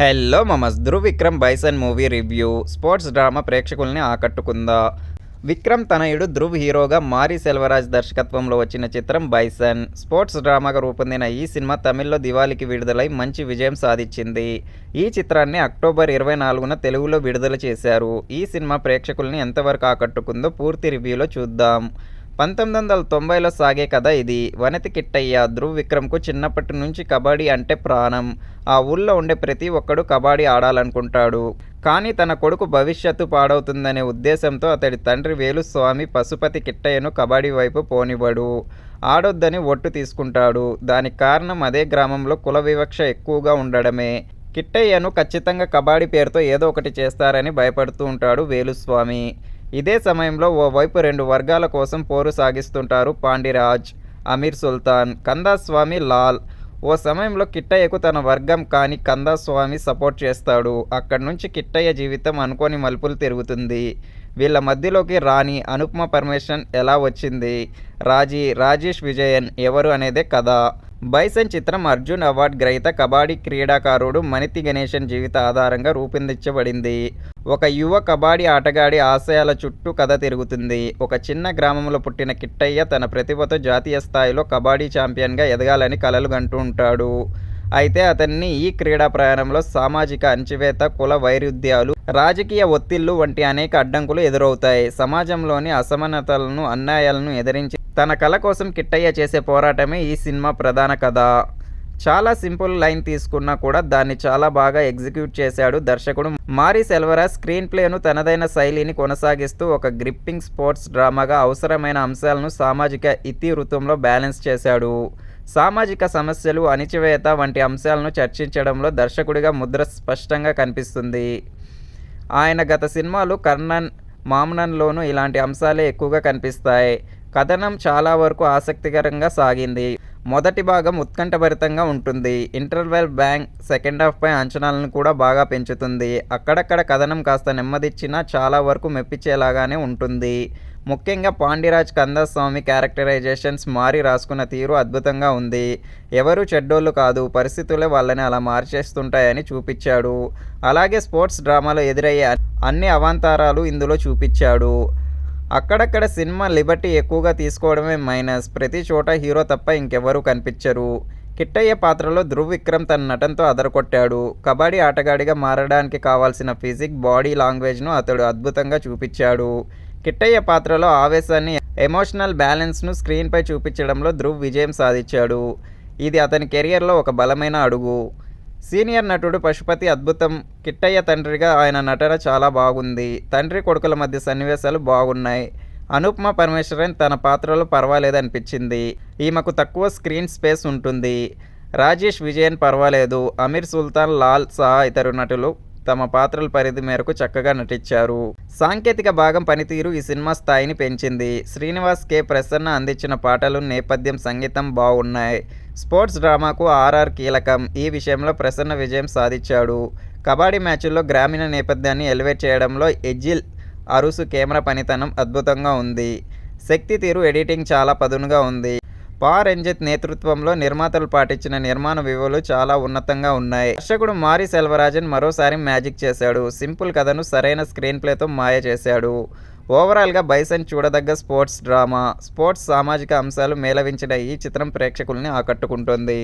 Hello మమస్ Dhruv Vikram Bison movie review. Sports drama ప్రేక్షకుల్ని ఆకట్టుకుందా? విక్రమ్ తనయుడు ధ్రువ్ హీరోగా మారి సెల్వరాజ్ దర్శకత్వంలో వచ్చిన చిత్రం బైసన్. స్పోర్ట్స్ డ్రామాగా రూపొందిన ఈ సినిమా తమిళ్ళో దివాళికి విడుదలై మంచి విజయం సాధించింది. ఈ చిత్రాన్ని అక్టోబర్ ఇరవై నాలుగున తెలుగులో విడుదల చేశారు. ఈ సినిమా ప్రేక్షకుల్ని ఎంతవరకు ఆకట్టుకుందో పూర్తి రివ్యూలో చూద్దాం. పంతొమ్మిది వందల తొంభైలో సాగే కథ ఇది. వనతి కిట్టయ్య ధ్రువ్ విక్రమ్కు చిన్నప్పటి నుంచి కబడ్డీ అంటే ప్రాణం. ఆ ఊళ్ళో ఉండే ప్రతి ఒక్కడు కబడ్డీ ఆడాలనుకుంటాడు. కానీ తన కొడుకు భవిష్యత్తు పాడవుతుందనే ఉద్దేశంతో అతడి తండ్రి వేలుస్వామి పశుపతి కిట్టయ్యను కబడ్డీ వైపు పోనివ్వడు. ఆడొద్దని ఒట్టు తీసుకుంటాడు. దానికి కారణం అదే గ్రామంలో కుల వివక్ష ఎక్కువగా ఉండడమే. కిట్టయ్యను ఖచ్చితంగా కబడ్డీ పేరుతో ఏదో ఒకటి చేస్తారని భయపడుతూ ఉంటాడు వేలుస్వామి. ఇదే సమయంలో ఓవైపు రెండు వర్గాల కోసం పోరు సాగిస్తుంటారు పాండిరాజ్ అమీర్ సుల్తాన్ కందాస్వామి లాల్. ఓ సమయంలో కిట్టయ్యకు తన వర్గం కాని కందాస్వామి సపోర్ట్ చేస్తాడు. అక్కడి నుంచి కిట్టయ్య జీవితం అనుకోని మలుపులు తిరుగుతుంది. వీళ్ళ మధ్యలోకి రాణి అనుపమ పర్మిషన్ ఎలా వచ్చింది? రాజీ రాజేష్ విజయన్ ఎవరు అనేదే కథ. బైసన్ చిత్రం అర్జున్ అవార్డ్ గ్రహీత కబడ్డీ క్రీడాకారుడు మణితి గణేశన్ జీవిత ఆధారంగా రూపొందించబడింది. ఒక యువ కబడ్డీ ఆటగాడి ఆశయాల చుట్టూ కథ తిరుగుతుంది. ఒక చిన్న గ్రామంలో పుట్టిన కిట్టయ్య తన ప్రతిభతో జాతీయ స్థాయిలో కబడ్డీ ఛాంపియన్గా ఎదగాలని కలలు గంటూ ఉంటాడు. అయితే అతన్ని ఈ క్రీడా ప్రయాణంలో సామాజిక అణచివేత కుల వైరుధ్యాలు రాజకీయ ఒత్తిళ్ళు వంటి అనేక అడ్డంకులు ఎదురవుతాయి. సమాజంలోని అసమానతలను అన్యాయాలను ఎదిరించి తన కళ కోసం కిట్టయ్య చేసే పోరాటమే ఈ సినిమా ప్రధాన కథ. చాలా సింపుల్ లైన్ తీసుకున్నా కూడా దాన్ని చాలా బాగా ఎగ్జిక్యూట్ చేశాడు దర్శకుడు మారి సెల్వరా. స్క్రీన్ ప్లేను తనదైన శైలిని కొనసాగిస్తూ ఒక గ్రిప్పింగ్ స్పోర్ట్స్ డ్రామాగా అవసరమైన అంశాలను సామాజిక ఇతివృత్తంలో బ్యాలెన్స్ చేశాడు. సామాజిక సమస్యలు అణిచివేత వంటి అంశాలను చర్చించడంలో దర్శకుడిగా ముద్ర స్పష్టంగా కనిపిస్తుంది. ఆయన గత సినిమాలు కర్ణన్ మామ్నన్లోనూ ఇలాంటి అంశాలే ఎక్కువగా కనిపిస్తాయి. కథనం చాలా వరకు ఆసక్తికరంగా సాగింది. మొదటి భాగం ఉత్కంఠభరితంగా ఉంటుంది. ఇంటర్వెల్ బ్యాంక్ సెకండ్ హాఫ్ పై అంచనాలను కూడా బాగా పెంచుతుంది. అక్కడక్కడ కథనం కాస్త నెమ్మదిచ్చినా చాలా వరకు మెప్పించేలాగానే ఉంటుంది. ముఖ్యంగా పాండిరాజ్ కందస్వామి క్యారెక్టరైజేషన్స్ మారి రాసుకున్న తీరు అద్భుతంగా ఉంది. ఎవరు చెడ్డోళ్ళు కాదు పరిస్థితులే వాళ్ళని అలా మార్చేస్తుంటాయని చూపించాడు అలాగే స్పోర్ట్స్ డ్రామాలో ఎదురయ్యే అన్ని అవాంతరాలు ఇందులో చూపించాడు అక్కడక్కడ సినిమా లిబర్టీ ఎక్కువగా తీసుకోవడమే మైనస్. ప్రతి చోట హీరో తప్ప ఇంకెవరూ కనిపించరు. కిట్టయ్య పాత్రలో ధృవ్ విక్రమ్ తన నటనతో అదరకొట్టాడు కబడ్డీ ఆటగాడిగా మారడానికి కావాల్సిన ఫిజిక్ బాడీ లాంగ్వేజ్ను అతడు అద్భుతంగా చూపించాడు. కిట్టయ్య పాత్రలో ఆవేశాన్ని ఎమోషనల్ బ్యాలెన్స్ను స్క్రీన్పై చూపించడంలో ధృవ్ విజయం సాధించాడు. ఇది అతని కెరియర్లో ఒక బలమైన అడుగు. సీనియర్ నటుడు పశుపతి అద్భుతం. కిట్టయ్య తండ్రిగా ఆయన నటన చాలా బాగుంది. తండ్రి కొడుకుల మధ్య సన్నివేశాలు బాగున్నాయి. అనుపమ పరమేశ్వరన్ తన పాత్రలో పర్వాలేదనిపించింది. ఈమెకు తక్కువ స్క్రీన్ స్పేస్ ఉంటుంది. రాజేష్ విజయన్ పర్వాలేదు. అమీర్ సుల్తాన్ లాల్ సహా ఇతరు నటులు తమ పాత్రల పరిధి మేరకు చక్కగా నటించారు. సాంకేతిక భాగం పనితీరు ఈ సినిమా స్థాయిని పెంచింది. శ్రీనివాస్ కె. ప్రసన్న అందించిన పాటలు నేపథ్యం సంగీతం బాగున్నాయి స్పోర్ట్స్ డ్రామాకు ఆర్ఆర్ కీలకం. ఈ విషయంలో ప్రసన్న విజయం సాధించాడు. కబడ్డీ మ్యాచ్ల్లో గ్రామీణ నేపథ్యాన్ని ఎలివేట్ చేయడంలో ఎజిల్ అరుసు కెమెరా పనితనం అద్భుతంగా ఉంది. శక్తి తీరు ఎడిటింగ్ చాలా పదునుగా ఉంది. పా రంజిత్ నేతృత్వంలో నిర్మాతలు పాటించిన నిర్మాణ వివలు చాలా ఉన్నతంగా ఉన్నాయి. దర్శకుడు మారి సెల్వరాజన్ మరోసారి మ్యాజిక్ చేశాడు. సింపుల్ కథను సరైన స్క్రీన్ ప్లేతో మాయ చేశాడు. ఓవరాల్గా బైసన్ చూడదగ్గ స్పోర్ట్స్ డ్రామా స్పోర్ట్స్ సామాజిక అంశాలు మేళవించిన ఈ చిత్రం ప్రేక్షకుల్ని ఆకట్టుకుంటోంది.